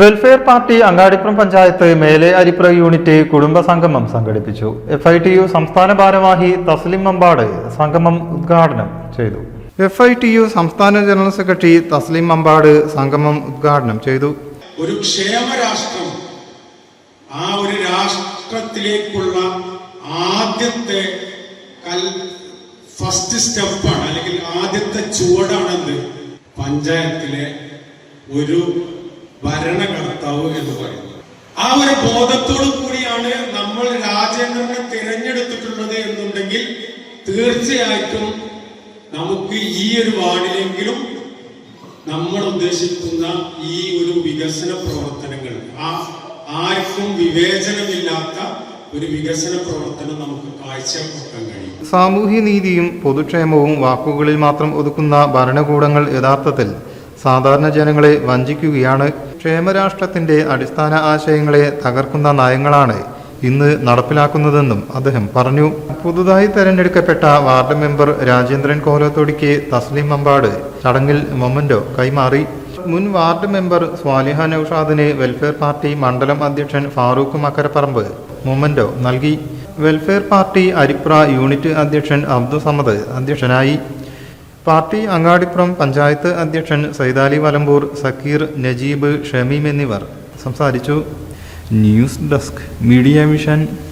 Welfare party Angadipuram panchayat മേലെ അരിപ്പുറ unit കുടുംബ സംഗമം സംഘടിപ്പിച്ചു. എഫ് ഐ ടി യു സംസ്ഥാന ഭാരവാഹി തസ്ലിം മമ്പാട് സംഗമം ഉദ്ഘാടനം ചെയ്തു. എഫ് ഐ ടി യു സംസ്ഥാന ജനറൽ സെക്രട്ടറി തസ്ലിം മമ്പാട് സംഗമം ഉദ്ഘാടനം ചെയ്തു. ഒരു ക്ഷേമ രാഷ്ട്രം ആ ഒരു രാഷ്ട്രത്തിലേക്കുള്ള ആദ്യത്തെ കൽ ഫസ്റ്റ് സ്റ്റെപ്പാണ് അല്ലെങ്കിൽ ആദ്യത്തെ ചുവടാണെന്ന് പഞ്ചായത്തിലെ ഒരു ഭരണകർത്താവ് എന്ന് പറയുന്നത്. ആ ഒരു ബോധത്തോടു കൂടിയാണ് നമ്മൾ രാജേന്ദ്രനെ തിരഞ്ഞെടുത്തിട്ടുള്ളത് എന്നുണ്ടെങ്കിൽ തീർച്ചയായിട്ടും നമുക്ക് ഈ ഒരു വാർഡിലെങ്കിലും നമ്മൾ ഉദ്ദേശിക്കുന്ന ഈ ഒരു വികസന പ്രവർത്തനങ്ങൾ ആ ആർക്കും വിവേചനമില്ലാത്ത ഒരു വികസന പ്രവർത്തനം നമുക്ക് കാഴ്ചവെക്കാൻ കഴിയും. സാമൂഹ്യനീതിയും പൊതുക്ഷേമവും വാക്കുകളിൽ മാത്രം ഒതുക്കുന്ന ഭരണകൂടങ്ങൾ യഥാർത്ഥത്തിൽ സാധാരണ ജനങ്ങളെ വഞ്ചിക്കുകയാണ്. ക്ഷേമരാഷ്ട്രത്തിന്റെ അടിസ്ഥാന ആശയങ്ങളെ തകർക്കുന്ന നയങ്ങളാണ് ഇന്ന് നടപ്പിലാക്കുന്നതെന്നും അദ്ദേഹം പറഞ്ഞു. പുതുതായി തെരഞ്ഞെടുക്കപ്പെട്ട വാർഡ് മെമ്പർ രാജേന്ദ്രൻ കോലത്തോടിക്ക് തസ്ലിം അമ്പാട് ചടങ്ങിൽ മൊമന്റോ കൈമാറി. മുൻ വാർഡ് മെമ്പർ സ്വാലിഹ നൌഷാദിന് വെൽഫെയർ പാർട്ടി മണ്ഡലം അധ്യക്ഷൻ ഫാറൂഖ് മക്കരപ്പറമ്പ് മൊമന്റോ നൽകി. വെൽഫെയർ പാർട്ടി അരിപ്ര യൂണിറ്റ് അധ്യക്ഷൻ അബ്ദുസമദ് അധ്യക്ഷനായി. പാർട്ടി അങ്ങാടിപ്പുറം പഞ്ചായത്ത് അധ്യക്ഷൻ സൈതാലി വലമ്പൂർ സക്കീർ നജീബ് ഷമീം എന്നിവർ സംസാരിച്ചു. News desk media vision